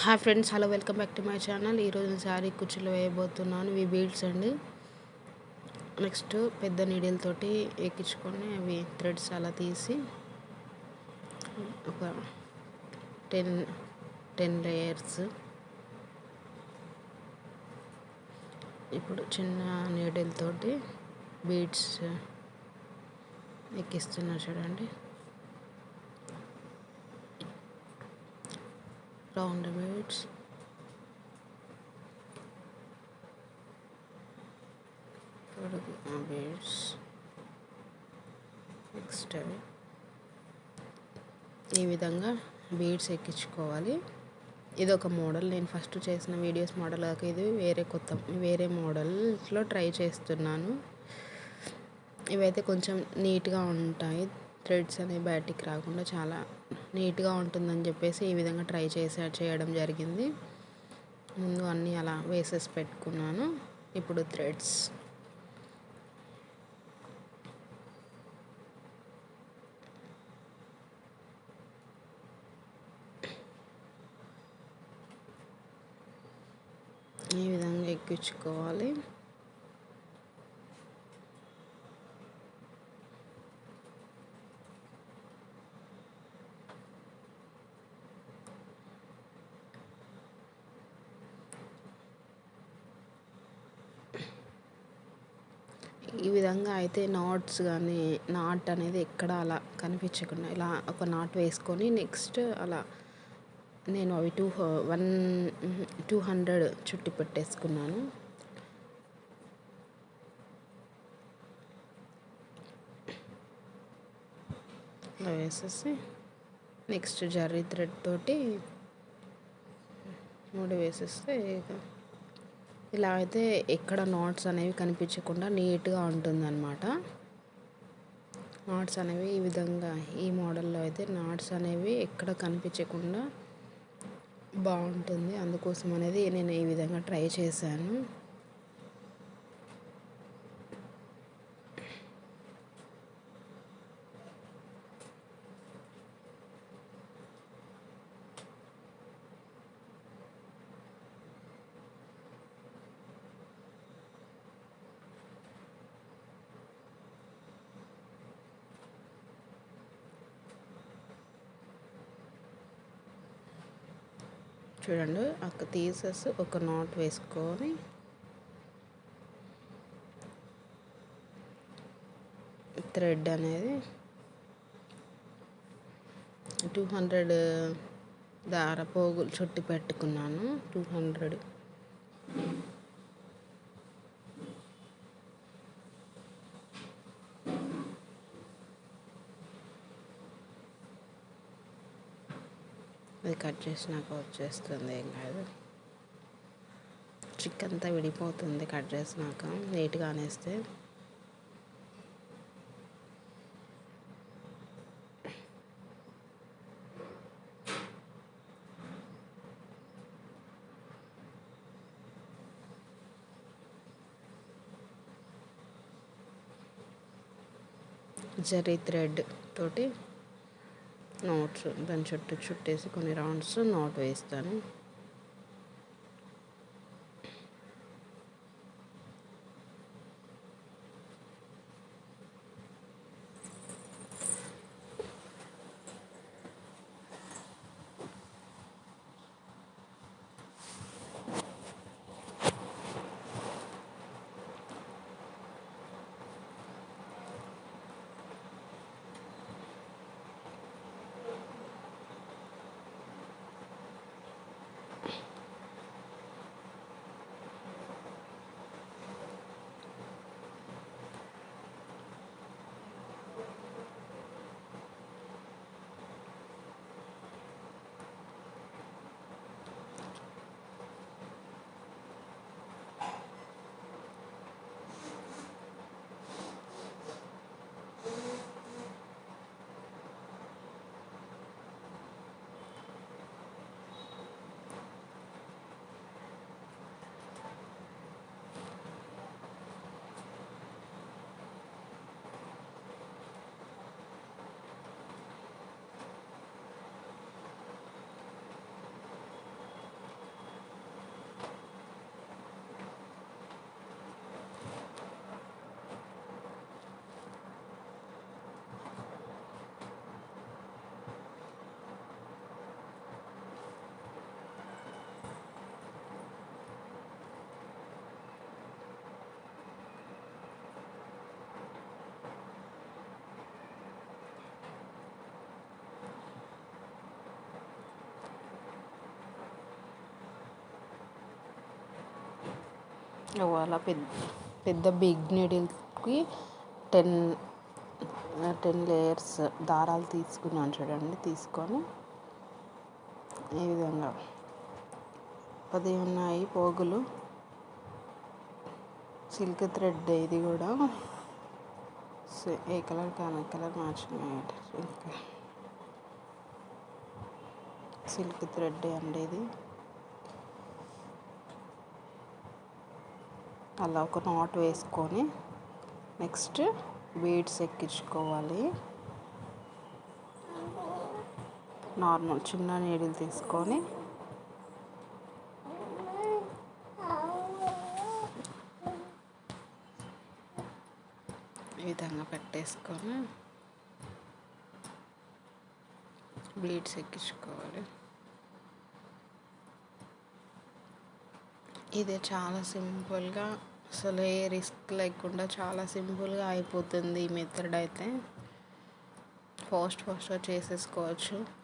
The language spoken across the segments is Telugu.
Hi friends hello welcome back to my channel. ఈరోజు నేను శారీ కుర్చీలో వేయబోతున్నాను. ఇవి బీడ్స్ అండి. నెక్స్ట్ పెద్ద నీడిల్తోటి ఎక్కించుకొని అవి థ్రెడ్స్ అలా తీసి ఒక టెన్ టెన్ లేయర్స్ ఇప్పుడు చిన్న నీడిల్తోటి బీడ్స్ ఎక్కిస్తున్నా చూడండి. Round beads పొడుగు బీడ్స్ నెక్స్ట్ అవి ఈ విధంగా బీడ్స్ ఎక్కించుకోవాలి. ఇది ఒక మోడల్ నేను ఫస్ట్ చేసిన వీడియోస్ మోడల్ కాక ఇది వేరే కొత్త వేరే మోడల్స్లో ట్రై చేస్తున్నాను. ఇవైతే కొంచెం నీట్గా ఉంటాయి. థ్రెడ్స్ అనేవి బయటికి రాకుండా చాలా నీట్గా ఉంటుందని చెప్పేసి ఈ విధంగా ట్రై చేసే చేయడం జరిగింది. ముందు అన్నీ అలా వేసేసి పెట్టుకున్నాను. ఇప్పుడు థ్రెడ్స్. ఈ విధంగా ఎక్కించుకోవాలి. ఈ విధంగా అయితే నాట్స్ కానీ నాట్ అనేది ఎక్కడ అలా కనిపించకుండా ఇలా ఒక నాట్ వేసుకొని నెక్స్ట్ అలా నేను అవి టూ వన్ టూ హండ్రెడ్ చుట్టి పెట్టేసుకున్నాను. అలా వేసేసి నెక్స్ట్ జర్రీ థ్రెడ్ తోటి మూడు వేసేస్తే ఇలా అయితే ఎక్కడ నాట్స్ అనేవి కనిపించకుండా నీట్గా ఉంటుందన్నమాట. నాట్స్ అనేవి ఈ విధంగా ఈ మోడల్లో అయితే నాట్స్ అనేవి ఎక్కడ కనిపించకుండా బాగుంటుంది. అందుకోసం అనేది నేను ఈ విధంగా ట్రై చేశాను. చూడండి అక్క తీసేసి ఒక నాట్ వేసుకొని థ్రెడ్ అనేది టూ హండ్రెడ్ దార పోగులు చుట్టి పెట్టుకున్నాను టూ హండ్రెడ్ కట్ చేసినాక వచ్చేస్తుంది ఏం కాదు. చిక్ అంతా విడిపోతుంది కట్ చేసినాక నీట్గా అనేస్తే. జరీ థ్రెడ్ తోటి నాట్స్ దాని చుట్టూ చుట్టేసి కొన్ని రౌండ్స్ నాట్ వేస్తాను. అలా పెద్ద పెద్ద బిగ్ నీడిల్కి టెన్ టెన్ లేయర్స్ దారాలు తీసుకున్నాను చూడండి తీసుకొని ఈ విధంగా పది ఉన్నాయి పోగులు. సిల్క్ థ్రెడ్ ఇది కూడా. ఏ కలర్ కానీ కలర్ మార్చుకున్నాయి ఇంకా సిల్క్ థ్రెడ్ అండి ఇది. అలా ఒక నాట్ వేసుకొని నెక్స్ట్ బీడ్స్ ఎక్కించుకోవాలి. నార్మల్ చిన్న నీడిల్ తీసుకొని ఈ విధంగా పెట్టేసుకొని బీడ్స్ ఎక్కించుకోవాలి. ఇది చాలా సింపుల్గా అసలు ఏ రిస్క్ లేకుండా చాలా సింపుల్గా అయిపోతుంది ఈ మెథడ్ అయితే. ఫాస్ట్ ఫాస్ట్గా చేసేసుకోవచ్చు.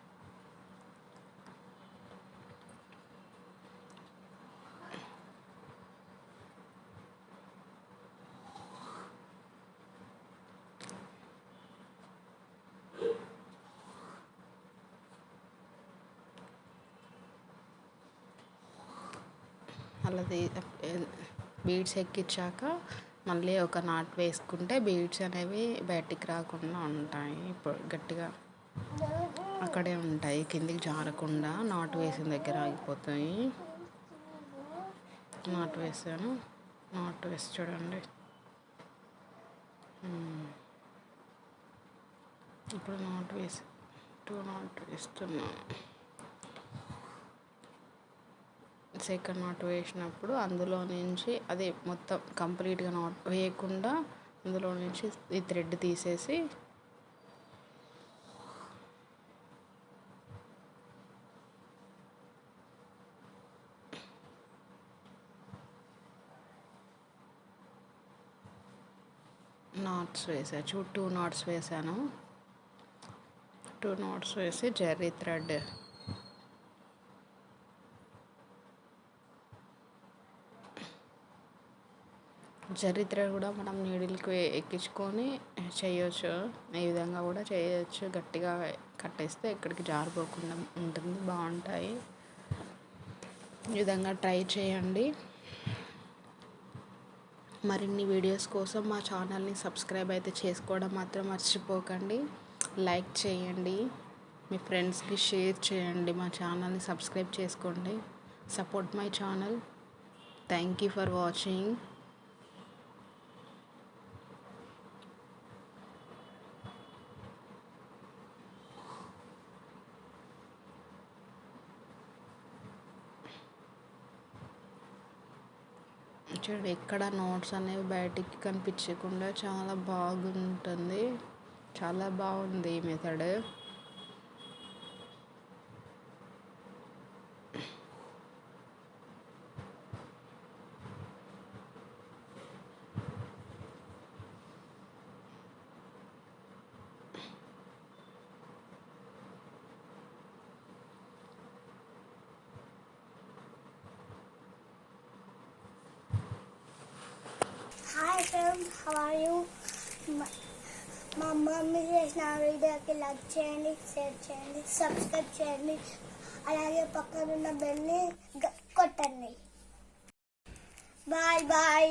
అలా బీడ్స్ ఎక్కించాక మళ్ళీ ఒక నాట్ వేసుకుంటే బీడ్స్ అనేవి బయటికి రాకుండా ఉంటాయి. ఇప్పుడు గట్టిగా అక్కడే ఉంటాయి. కిందికి జారకుండా నాట్ వేసిన దగ్గర ఆగిపోతాయి. నాట్ వేసాను. నాట్ వేసి చూడండి. ఇప్పుడు నాట్ వేసి టూ నాట్ వేస్తున్నాను. సెకండ్ నాట్ వేసినప్పుడు అందులో నుంచి అదే మొత్తం కంప్లీట్గా నాట్ వేయకుండా అందులో నుంచి ఈ థ్రెడ్ తీసేసి నాట్స్ వేసా. టూ నాట్స్ వేసాను. టూ నాట్స్ వేసి జెర్రీ థ్రెడ్ చరిత్ర కూడా మనం నీడిల్కి ఎక్కించుకొని చేయొచ్చు. ఈ విధంగా కూడా చేయొచ్చు. గట్టిగా కట్టేస్తే ఎక్కడికి జారిపోకుండా ఉంటుంది. బాగుంటాయి. ఈ విధంగా ట్రై చేయండి. మరిన్ని వీడియోస్ కోసం మా ఛానల్ని సబ్స్క్రైబ్ అయితే చేసుకోవడం మాత్రం మర్చిపోకండి. లైక్ చేయండి. మీ ఫ్రెండ్స్కి షేర్ చేయండి. మా ఛానల్ని సబ్స్క్రైబ్ చేసుకోండి. Support my channel. Thank you for watching. చూడండి ఎక్కడ నోట్స్ అనేవి బయటికి కనిపించకుండా చాలా బాగుంటుంది. చాలా బాగుంది ఈ method hi friends how are you మా మమ్మీ చేసిన వీడియోకి లైక్ చేయండి షేర్ చేయండి సబ్స్క్రైబ్ చేయండి అలాగే పక్కనున్న బెల్ని కొట్టండి బాయ్ బాయ్